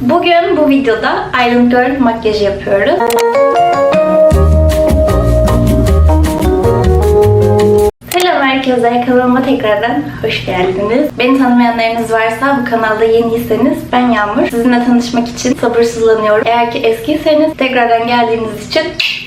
Bugün bu videoda Island Girl makyajı yapıyoruz. Selam herkese, kanalıma tekrardan hoş geldiniz. Beni tanımayanlarınız varsa bu kanalda yeniyseniz ben Yağmur. Sizinle tanışmak için sabırsızlanıyorum. Eğer ki eskiyseniz tekrardan geldiğiniz için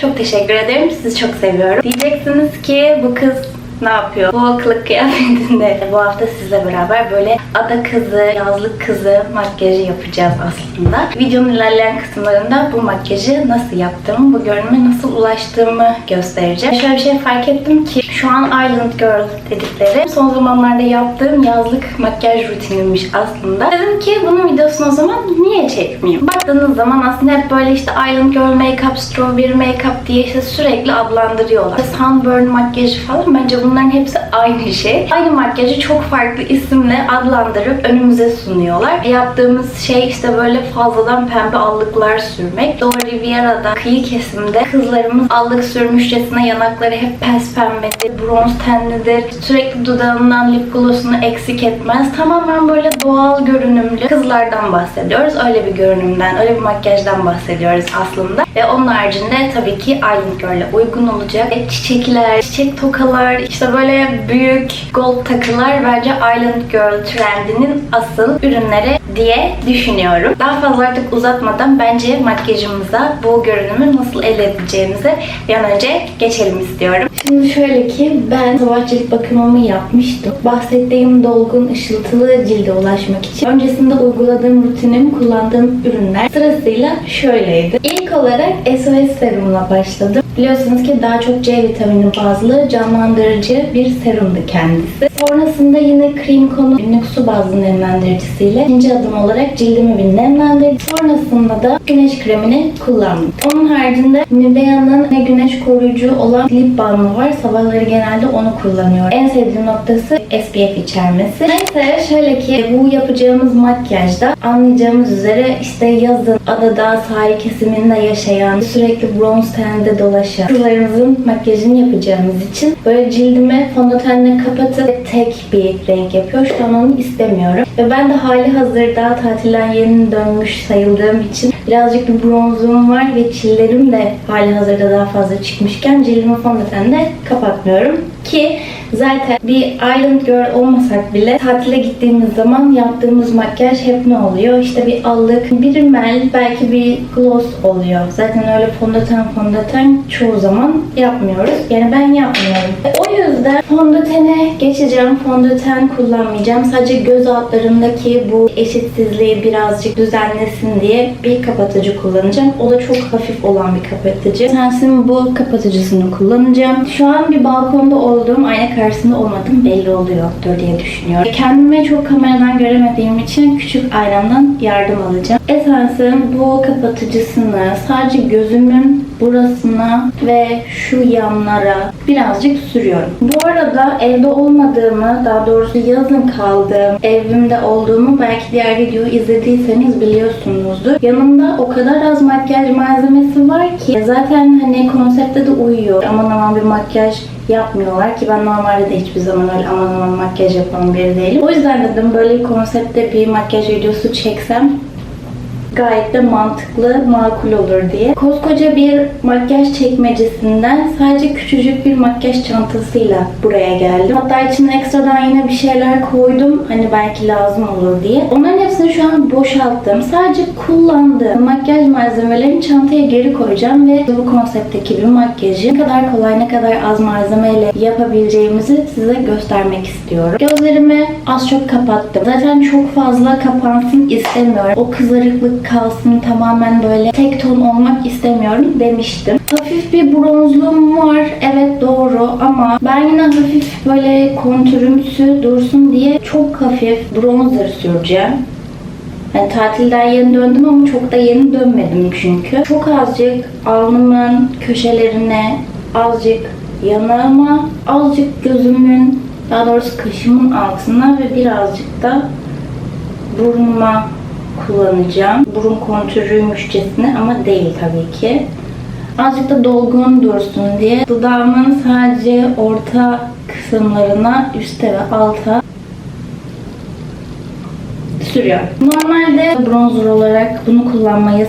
çok teşekkür ederim. Sizi çok seviyorum. Diyeceksiniz ki bu kız ne yapıyor? Bu kılık kıyafetinde bu hafta sizle beraber böyle ada kızı, yazlık kızı makyajı yapacağız aslında. Videonun ilerleyen kısımlarında bu makyajı nasıl yaptığımı, bu görünüme nasıl ulaştığımı göstereceğim. Şöyle bir şey fark ettim ki şu an Island Girl dedikleri son zamanlarda yaptığım yazlık makyaj rutinimmiş aslında. Dedim ki bunun videosunu o zaman niye çekmeyeyim? Baktığınız zaman aslında hep böyle işte Island Girl Makeup, Strawberry Makeup diye işte sürekli adlandırıyorlar. Sunburn makyajı falan bence bunların hepsi aynı şey. Aynı makyajı çok farklı isimle adlandırıp önümüze sunuyorlar. Yaptığımız şey işte böyle fazladan pembe allıklar sürmek. Doğu Riviera'da kıyı kesimde kızlarımız allık sürmüşçesine yanakları hep pes pembedir, bronz tenlidir. Sürekli dudağından lip glossunu eksik etmez. Tamamen böyle doğal görünümlü kızlardan bahsediyoruz. Öyle bir görünümden, öyle bir makyajdan bahsediyoruz aslında. Ve onun haricinde tabii ki Girl'e uygun olacak çiçekler, çiçek tokalar, işte böyle büyük gold takılar bence Island Girl trendinin asıl ürünleri diye düşünüyorum. Daha fazla artık uzatmadan bence makyajımıza bu görünümü nasıl elde edeceğimize bir an önce geçelim istiyorum. Şimdi şöyle ki ben sabah bakımımı yapmıştım. Bahsettiğim dolgun ışıltılı cilde ulaşmak için öncesinde uyguladığım rutinim, kullandığım ürünler sırasıyla şöyleydi. İlk olarak SOS serumla başladım. Biliyorsunuz ki daha çok C vitamini bazlı canlandırıcı bir serumdu kendisi. Sonrasında yine krem konu günlük su bazlı nemlendiricisiyle ikinci adım olarak cildimi bir nemlendirdim. Sonrasında da güneş kremini kullandım. Onun haricinde Nivea'nın ne güneş koruyucu olan lip balmı var. Sabahları genelde onu kullanıyorum. En sevdiğim noktası SPF içermesi. Neyse şöyle ki bu yapacağımız makyajda anlayacağımız üzere işte yazın adada sahil kesiminde yaşayan sürekli bronz teninde dolaşan kızlarımızın makyajını yapacağımız için böyle cildimi fondötenle kapatıp tek bir renk yapıyor. Şu an onu istemiyorum. Ve ben de hali hazırda tatilden yeni dönmüş sayıldığım için birazcık bir bronzum var ve çillerim de hali hazırda daha fazla çıkmışken cildimi fondötenle kapatmıyorum. Ki zaten bir Island Girl olmasak bile tatile gittiğimiz zaman yaptığımız makyaj hep ne oluyor? İşte bir allık, bir rimel, belki bir gloss oluyor. Zaten öyle fondöten fondöten çoğu zaman yapmıyoruz. Yani ben yapmıyorum. O yüzden fondötene geçeceğim. Fondöten kullanmayacağım. Sadece göz altlarındaki bu eşitsizliği birazcık düzenlesin diye bir kapatıcı kullanacağım. O da çok hafif olan bir kapatıcı. Sensin bu kapatıcısını kullanacağım. Şu an bir balkonda olduğum ayna karşısında olmadığım belli oluyordur diye düşünüyorum. Kendime çok kameradan göremediğim için küçük aynamdan yardım alacağım. Esensin bu kapatıcısını sadece gözümün burasına ve şu yanlara birazcık sürüyorum. Bu arada evde olmadığımı, daha doğrusu yazın kaldığım, evimde olduğumu belki diğer videoyu izlediyseniz biliyorsunuzdur. Yanımda o kadar az makyaj malzemesi var ki zaten hani konsepte de uyuyor. Aman aman bir makyaj yapmıyorlar ki ben normalde de hiçbir zaman öyle aman aman makyaj yapan biri değilim. O yüzden dedim böyle bir konsepte bir makyaj videosu çeksem gayet de mantıklı, makul olur diye. Koskoca bir makyaj çekmecesinden sadece küçücük bir makyaj çantasıyla buraya geldim. Hatta içine ekstradan yine bir şeyler koydum. Hani belki lazım olur diye. Onların hepsini şu an boşalttım. Sadece kullandığım makyaj malzemelerini çantaya geri koyacağım ve bu konseptteki bir makyajı ne kadar kolay, ne kadar az malzemeyle yapabileceğimizi size göstermek istiyorum. Gözlerimi az çok kapattım. Zaten çok fazla kapansın istemiyorum. O kızarıklık kalsın tamamen böyle tek ton olmak istemiyorum demiştim. Hafif bir bronzluğum var. Evet doğru ama ben yine hafif böyle kontürümsü dursun diye çok hafif bronzer süreceğim. Yani tatilden yeni döndüm ama çok da yeni dönmedim çünkü. Çok azıcık alnımın köşelerine, azıcık yanağıma, azıcık gözümün, daha doğrusu kaşımın altına ve birazcık da burnuma kullanacağım. Burun kontürüymüşçesine ama değil tabii ki. Azıcık da dolgun dursun diye dudağımın sadece orta kısımlarına, üste ve alta duruyor. Normalde bronzer olarak bunu kullanmayı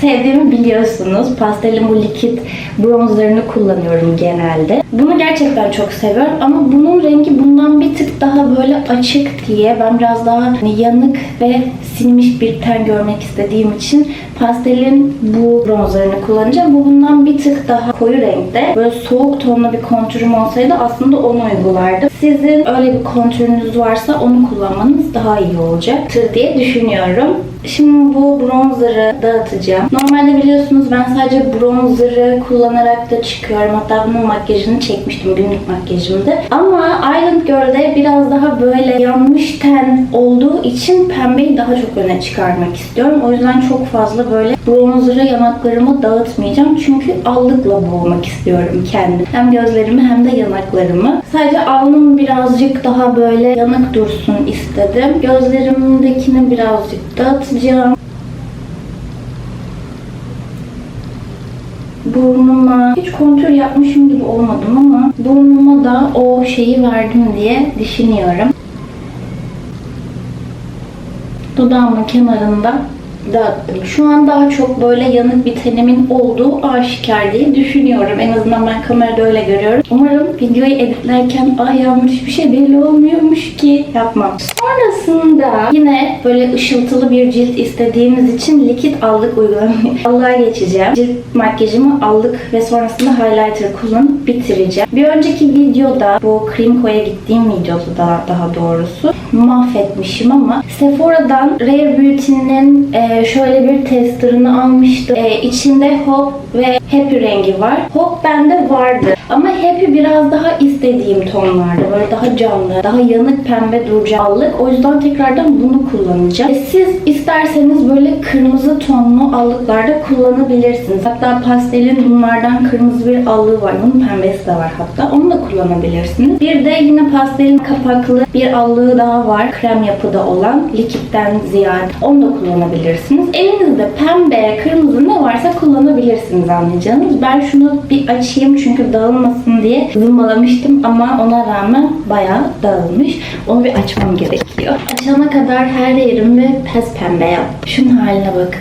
sevdiğimi biliyorsunuz. Pastelin bu likit bronzerını kullanıyorum genelde. Bunu gerçekten çok seviyorum ama bunun rengi bundan bir tık daha böyle açık diye ben biraz daha hani yanık ve sinmiş bir ten görmek istediğim için pastelin bu bronzerını kullanacağım. Bu bundan bir tık daha koyu renkte. Böyle soğuk tonlu bir kontürüm olsaydı aslında onu uygulardım. Sizin öyle bir kontürünüz varsa onu kullanmanız daha iyi olacaktır diye düşünüyorum. Şimdi bu bronzer'ı dağıtacağım. Normalde biliyorsunuz ben sadece bronzer'ı kullanarak da çıkıyorum. Hatta bunun makyajını çekmiştim günlük makyajımda. Ama Island Girl'de biraz daha böyle yanmış ten olduğu için pembeyi daha çok öne çıkarmak istiyorum. O yüzden çok fazla böyle bronzer'ı yanaklarımı dağıtmayacağım. Çünkü allıkla boğmak istiyorum kendim. Hem gözlerimi hem de yanaklarımı. Sadece alnım birazcık daha böyle yanık dursun istedim. Gözlerimdekini birazcık dağıtacağım. Burnuma hiç kontür yapmışım gibi olmadım ama burnuma da o şeyi verdim diye düşünüyorum. Dudağımın kenarında dağıttım. Şu an daha çok böyle yanık bir tenimin olduğu aşikar diye düşünüyorum. En azından ben kamerada öyle görüyorum. Umarım videoyu editlerken ay yağmur hiçbir şey belli olmuyormuş ki yapmam. Sonrasında yine böyle ışıltılı bir cilt istediğimiz için likit allık uygulamayı allığa geçeceğim. Cilt makyajımı allık ve sonrasında highlighter kullanıp bitireceğim. Bir önceki videoda bu Krimko'ya gittiğim videoda da daha doğrusu mahvetmişim ama Sephora'dan Rare Beauty'nin e, şöyle bir testerını almıştım. E, içinde Hope ve Happy rengi var. Hope bende vardı ama Happy biraz daha istediğim tonlarda. Böyle daha canlı, daha yanık pembe duracak allık. O yüzden tekrardan bunu kullanacağım. E, siz isterseniz böyle kırmızı tonlu allıklarda kullanabilirsiniz. Hatta pastelin bunlardan kırmızı bir allığı var. Bunun pembesi de var hatta. Onu da kullanabilirsiniz. Bir de yine pastelin kapaklı bir allığı daha var. Krem yapıda olan. Likitten ziyade. Onu da kullanabilirsiniz. Elinizde pembe, kırmızı ne varsa kullanabilirsiniz anlayacağınız. Ben şunu bir açayım çünkü dağılmasın diye zımbalamıştım ama ona rağmen bayağı dağılmış. Onu bir açmam gerekiyor. Açana kadar her yerimi pes pembe yap. Şunun haline bakın.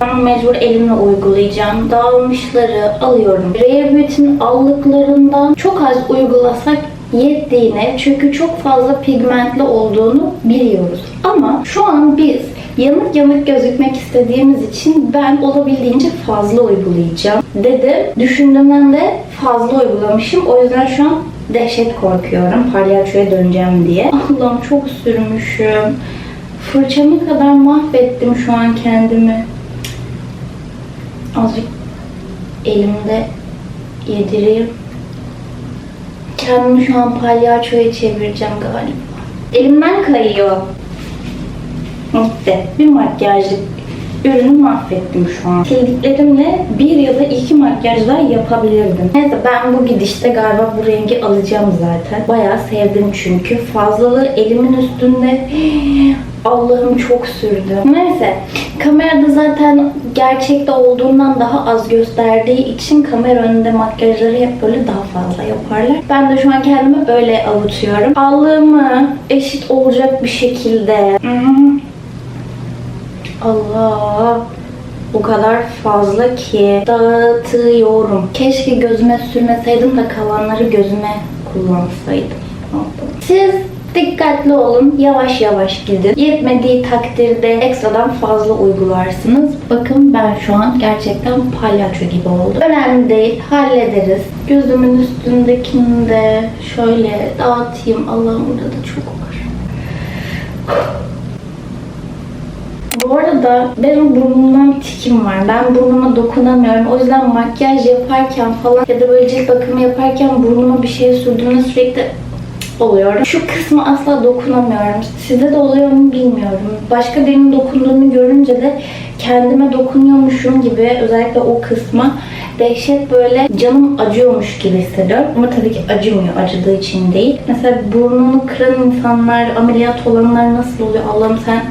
Ben mecbur elimle uygulayacağım. Dağılmışları alıyorum. Rare Beauty'nin allıklarından çok az uygulasak yettiğine çünkü çok fazla pigmentli olduğunu biliyoruz. Ama şu an biz yanık yanık gözükmek istediğimiz için ben olabildiğince fazla uygulayacağım dedim. Düşündüğümden de fazla uygulamışım. O yüzden şu an dehşet korkuyorum. Palyaçoya döneceğim diye. Allah'ım çok sürmüşüm. Fırçamı kadar mahvettim şu an kendimi. Azıcık elimde yedireyim. Kendimi şu an palyaçoya çevireceğim galiba. Elimden kayıyor. Gitti. Bir makyajlık ürünü mahvettim şu an. Sildiklerimle bir ya da iki makyaj daha yapabilirdim. Neyse ben bu gidişte galiba bu rengi alacağım zaten. Bayağı sevdim çünkü. Fazlalığı elimin üstünde Allah'ım çok sürdü. Neyse kamerada zaten gerçekte olduğundan daha az gösterdiği için kamera önünde makyajları hep böyle daha fazla yaparlar. Ben de şu an kendimi öyle avutuyorum. Allığımı eşit olacak bir şekilde. Allah o kadar fazla ki dağıtıyorum. Keşke gözüme sürmeseydim de kalanları gözüme kullansaydım. Siz dikkatli olun. Yavaş yavaş gidin. Yetmediği takdirde ekstradan fazla uygularsınız. Bakın ben şu an gerçekten palyaço gibi oldum. Önemli değil. Hallederiz. Gözümün üstündekini de şöyle dağıtayım. Allah'ım burada da çok var. Bu arada benim burnumdan tikim var. Ben burnuma dokunamıyorum. O yüzden makyaj yaparken falan ya da böyle cilt bakımı yaparken burnuma bir şey sürdüğümde sürekli oluyorum. Şu kısmı asla dokunamıyorum. Sizde de oluyor mu bilmiyorum. Başka birinin dokunduğunu görünce de kendime dokunuyormuşum gibi özellikle o kısma dehşet böyle canım acıyormuş gibi hissediyorum. Ama tabii ki acımıyor. Acıdığı için değil. Mesela burnunu kıran insanlar, ameliyat olanlar nasıl oluyor? Allah'ım sen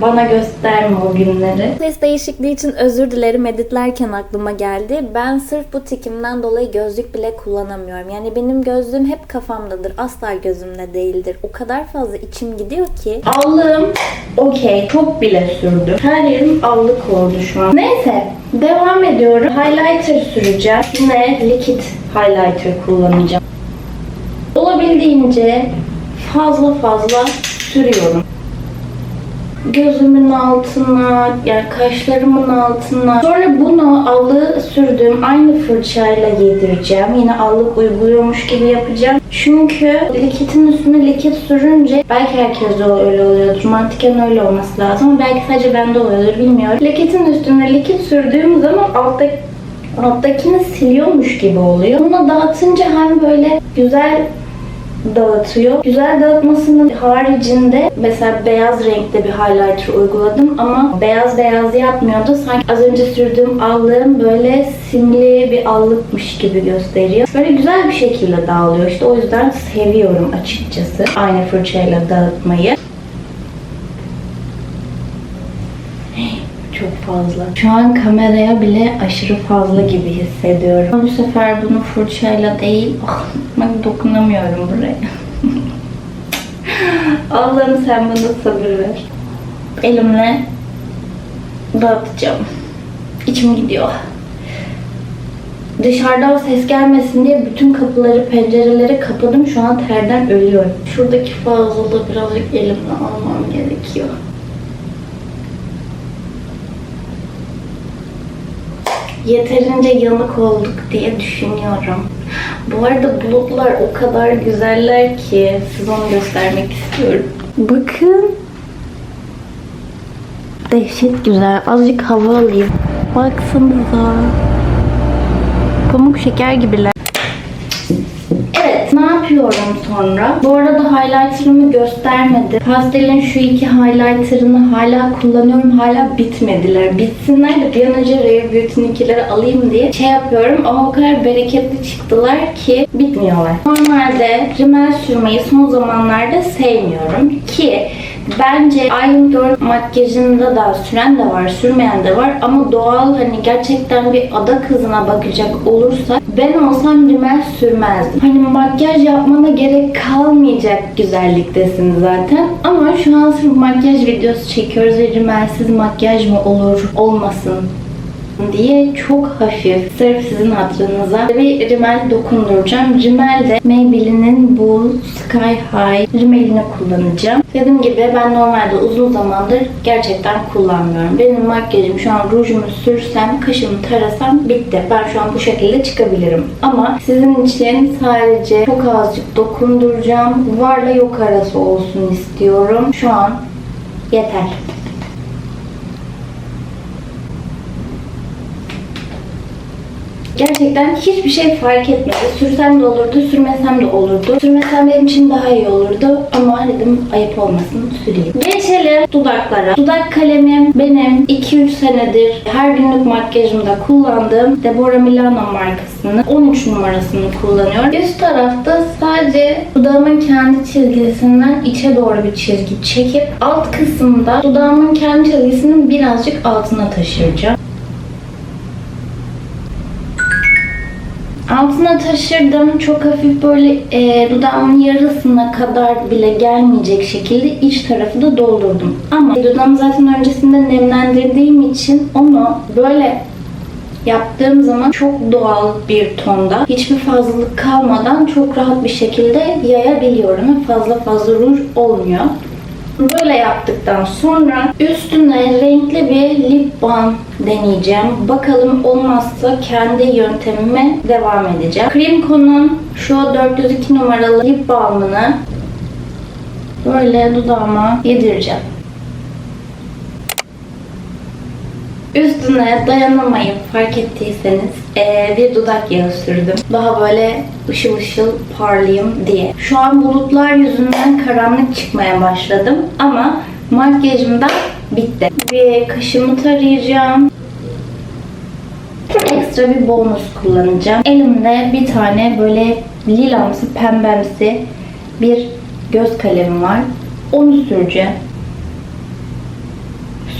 Bana gösterme o günleri. Ses değişikliği için özür dilerim editlerken aklıma geldi. Ben sırf bu tikimden dolayı gözlük bile kullanamıyorum. Yani benim gözlüğüm hep kafamdadır. Asla gözümde değildir. O kadar fazla içim gidiyor ki. Allığım okey. Çok bile sürdü. Her yerim allık oldu şu an. Neyse. Devam ediyorum. Highlighter süreceğim. Yine likit highlighter kullanacağım. Olabildiğince fazla fazla sürüyorum. Gözümün altına, yani kaşlarımın altına. Sonra bunu allığı sürdüğüm aynı fırçayla yedireceğim. Yine allık uyguluyormuş gibi yapacağım. Çünkü likitin üstüne likit sürünce belki herkes de öyle oluyordur. Mantıken öyle olması lazım. Ama belki sadece bende oluyordur bilmiyorum. Likitin üstüne likit sürdüğüm zaman alttaki alttakini siliyormuş gibi oluyor. Bunu dağıtınca hem böyle güzel dağıtıyor. Güzel dağıtmasının haricinde mesela beyaz renkte bir highlighter uyguladım ama beyaz beyaz yapmıyordu. Sanki az önce sürdüğüm allığım böyle simli bir allıkmış gibi gösteriyor. Böyle güzel bir şekilde dağılıyor. İşte o yüzden seviyorum açıkçası aynı fırçayla dağıtmayı. Çok fazla. Şu an kameraya bile aşırı fazla gibi hissediyorum. Bu sefer bunu fırçayla değil, ah, bak dokunamıyorum buraya. Allah'ım sen bana sabır ver. Elimle dağıtacağım. İçim gidiyor. Dışarıdan ses gelmesin diye bütün kapıları, pencereleri kapadım. Şu an terden ölüyorum. Şuradaki fazlalığı birazcık elimle almam gerekiyor. Yeterince yanık olduk diye düşünüyorum. Bu arada bulutlar o kadar güzeller ki size onu göstermek istiyorum. Bakın. Dehşet güzel. Azıcık hava alayım. Baksanıza. Pamuk şeker gibiler. Evet, ne yapıyorum sonra? Bu arada highlighter'ımı göstermedi. Pastel'in şu iki highlighter'ını hala kullanıyorum. Hala bitmediler. Bitsinler de bir an önce Rare Beauty'ninkileri alayım diye şey yapıyorum. Ama o kadar bereketli çıktılar ki bitmiyorlar. Normalde rimel sürmeyi son zamanlarda sevmiyorum. Ki Bence aynı Girl makyajında da süren de var, sürmeyen de var ama doğal hani gerçekten bir ada kızına bakacak olursa ben olsam rimel sürmezdim. Hani makyaj yapmana gerek kalmayacak güzelliktesin zaten. Ama şu an sırf makyaj videosu çekiyoruz ve rimelsiz makyaj mı olur, olmasın diye çok hafif, sırf sizin hatırınıza bir rimel dokunduracağım. Rimel de Maybelline'in bu Sky High rimelini kullanacağım. Dediğim gibi ben normalde uzun zamandır gerçekten kullanmıyorum. Benim makyajım şu an rujumu sürsem, kaşımı tarasam bitti. Ben şu an bu şekilde çıkabilirim. Ama sizin için sadece çok azıcık dokunduracağım. Varla yok arası olsun istiyorum. Şu an yeter. Gerçekten hiçbir şey fark etmedi. Sürsem de olurdu, sürmesem de olurdu. Sürmesem benim için daha iyi olurdu ama dedim ayıp olmasın süreyim. Geçelim dudaklara. Dudak kalemim benim 2-3 senedir her günlük makyajımda kullandığım Deborah Milano markasının 13 numarasını kullanıyorum. Üst tarafta sadece dudağımın kendi çizgisinden içe doğru bir çizgi çekip alt kısımda dudağımın kendi çizgisinin birazcık altına taşıyacağım. Altına taşırdım. Çok hafif böyle e, dudağımın yarısına kadar bile gelmeyecek şekilde iç tarafı da doldurdum. Ama dudağımı zaten öncesinde nemlendirdiğim için onu böyle yaptığım zaman çok doğal bir tonda hiçbir fazlalık kalmadan çok rahat bir şekilde yayabiliyorum. Fazla fazla ruj olmuyor. Böyle yaptıktan sonra üstüne renkli bir lip balm deneyeceğim. Bakalım olmazsa kendi yöntemime devam edeceğim. Creamco'nun şu 402 numaralı lip balmını böyle dudağıma yedireceğim. Üstüne dayanamayıp fark ettiyseniz bir dudak yağı sürdüm. Daha böyle ışıl ışıl parlayayım diye. Şu an bulutlar yüzünden karanlık çıkmaya başladım ama makyajım da bitti. Bir kaşımı tarayacağım. Ekstra bir bonus kullanacağım. Elimde bir tane böyle lilamsı pembemsi bir göz kalemim var. Onu süreceğim.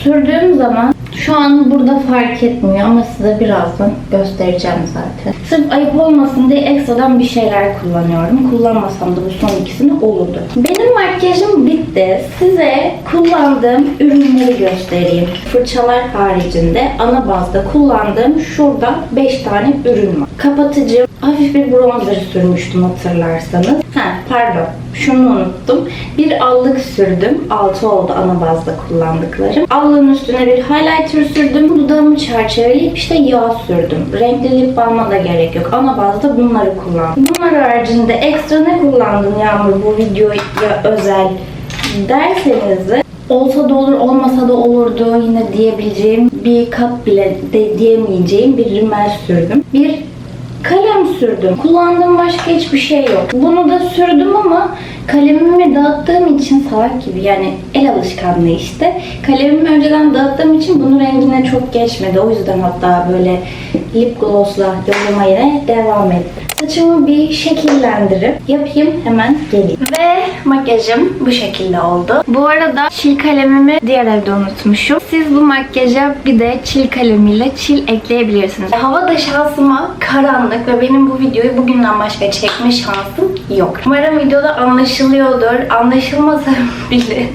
Sürdüğüm zaman şu an burada fark etmiyor ama size birazdan göstereceğim zaten. Sırf ayıp olmasın diye ekstradan bir şeyler kullanıyorum. Kullanmasam da bu son ikisini olurdu. Benim makyajım bitti. Size kullandığım ürünleri göstereyim. Fırçalar haricinde ana bazda kullandığım şurada 5 tane ürün var. Kapatıcı, hafif bir bronzer sürmüştüm hatırlarsanız. Ha pardon şunu unuttum. Bir allık sürdüm. 6 oldu ana bazda kullandıklarım. Allığın üstüne bir highlighter sürdüm. Dudağımı çerçeveleyip işte yağ sürdüm. Renkli lip balma da gerek yok. Ana bazda bunları kullandım. Bunlar haricinde ekstra ne kullandın Yağmur bu videoya özel derseniz de olsa da olur olmasa da olurdu yine diyebileceğim bir kat bile de diyemeyeceğim bir rimel sürdüm. Bir kalem sürdüm. Kullandığım başka hiçbir şey yok. Bunu da sürdüm ama kalemimi dağıttığım için salak gibi yani el alışkanlığı işte. Kalemimi önceden dağıttığım için bunun rengine çok geçmedi. O yüzden hatta böyle lip glossla yollamaya devam ettim. Saçımı bir şekillendirip yapayım hemen geleyim. Ve makyajım bu şekilde oldu. Bu arada çil kalemimi diğer evde unutmuşum. Siz bu makyaja bir de çil kalemiyle çil ekleyebilirsiniz. Hava da şansıma karanlık ve benim bu videoyu bugünden başka çekme şansım yok. Umarım videoda anlaşılıyordur. Anlaşılmasa bile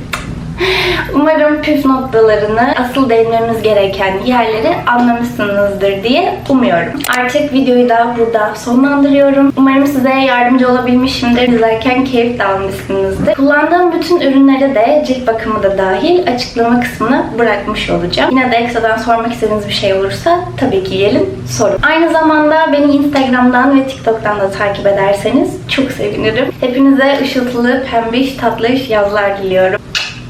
Umarım püf noktalarını, asıl değinmemiz gereken yerleri anlamışsınızdır diye umuyorum. Artık videoyu da burada sonlandırıyorum. Umarım size yardımcı olabilmişimdir. İzlerken keyif de almışsınızdır. Kullandığım bütün ürünlere de cilt bakımı da dahil açıklama kısmına bırakmış olacağım. Yine de ekstradan sormak istediğiniz bir şey olursa tabii ki gelin sorun. Aynı zamanda beni Instagram'dan ve TikTok'tan da takip ederseniz çok sevinirim. Hepinize ışıltılı, pembiş, tatlış yazlar diliyorum.